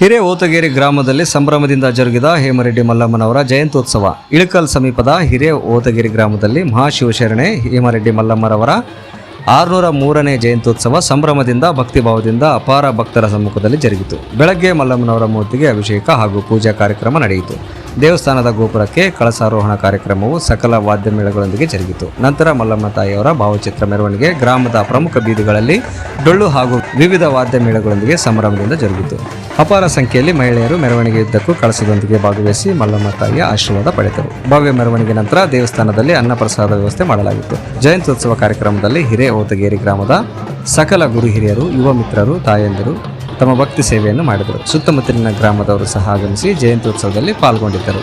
Hire Otageri ಗ್ರಾಮದಲ್ಲಿ ಸಂಭ್ರಮದಿಂದ ಜರುಗಿದ ಹೇಮರೆಡ್ಡಿ ಮಲ್ಲಮ್ಮನವರ ಜಯಂತ್ಯೋತ್ಸವ. ಇಳಕಲ್ ಸಮೀಪದ ಹಿರೇ ಓತಗೇರಿ ಗ್ರಾಮದಲ್ಲಿ ಮಹಾಶಿವಶರಣೆ ಹೇಮರೆಡ್ಡಿ ಮಲ್ಲಮ್ಮರವರ ಆರುನೂರ ಮೂರನೇ ಜಯಂತ್ಯೋತ್ಸವ ಸಂಭ್ರಮದಿಂದ ಭಕ್ತಿಭಾವದಿಂದ ಅಪಾರ ಭಕ್ತರ ಸಮ್ಮುಖದಲ್ಲಿ ಜರುಗಿತು. ಬೆಳಗ್ಗೆ ಮಲ್ಲಮ್ಮನವರ ಮೂರ್ತಿಗೆ ಅಭಿಷೇಕ ಹಾಗೂ ಪೂಜಾ ಕಾರ್ಯಕ್ರಮ ನಡೆಯಿತು. ದೇವಸ್ಥಾನದ ಗೋಪುರಕ್ಕೆ ಕಳಸಾರೋಹಣ ಕಾರ್ಯಕ್ರಮವು ಸಕಲ ವಾದ್ಯ ಮೇಳಗಳೊಂದಿಗೆ ಜರುಗಿತು. ನಂತರ ಮಲ್ಲಮ್ಮ ತಾಯಿಯವರ ಭಾವಚಿತ್ರ ಮೆರವಣಿಗೆ ಗ್ರಾಮದ ಪ್ರಮುಖ ಬೀದಿಗಳಲ್ಲಿ ಡೊಳ್ಳು ಹಾಗೂ ವಿವಿಧ ವಾದ್ಯ ಮೇಳಗಳೊಂದಿಗೆ ಸಂಭ್ರಮದಿಂದ ಜರುಗಿತು. ಅಪಾರ ಸಂಖ್ಯೆಯಲ್ಲಿ ಮಹಿಳೆಯರು ಮೆರವಣಿಗೆಯುದ್ದಕ್ಕೂ ಕಳಸದೊಂದಿಗೆ ಭಾಗವಹಿಸಿ ಮಲ್ಲಮ್ಮ ತಾಯಿಯ ಆಶೀರ್ವಾದ ಪಡೆದರು. ಭವ್ಯ ಮೆರವಣಿಗೆ ನಂತರ ದೇವಸ್ಥಾನದಲ್ಲಿ ಅನ್ನಪ್ರಸಾದ ವ್ಯವಸ್ಥೆ ಮಾಡಲಾಗಿತ್ತು. ಜಯಂತ್ಯುತ್ಸವ ಕಾರ್ಯಕ್ರಮದಲ್ಲಿ ಹಿರೇ ಓತಗೇರಿ ಗ್ರಾಮದ ಸಕಲ ಗುರು ಹಿರಿಯರು, ಯುವ ಮಿತ್ರರು, ತಾಯಂದಿರು ತಮ್ಮ ಭಕ್ತಿ ಸೇವೆಯನ್ನು ಮಾಡಿದರು. ಸುತ್ತಮುತ್ತಲಿನ ಗ್ರಾಮದವರು ಸಹ ಆಗಮಿಸಿ ಜಯಂತ್ಯೋತ್ಸವದಲ್ಲಿ ಪಾಲ್ಗೊಂಡಿದ್ದರು.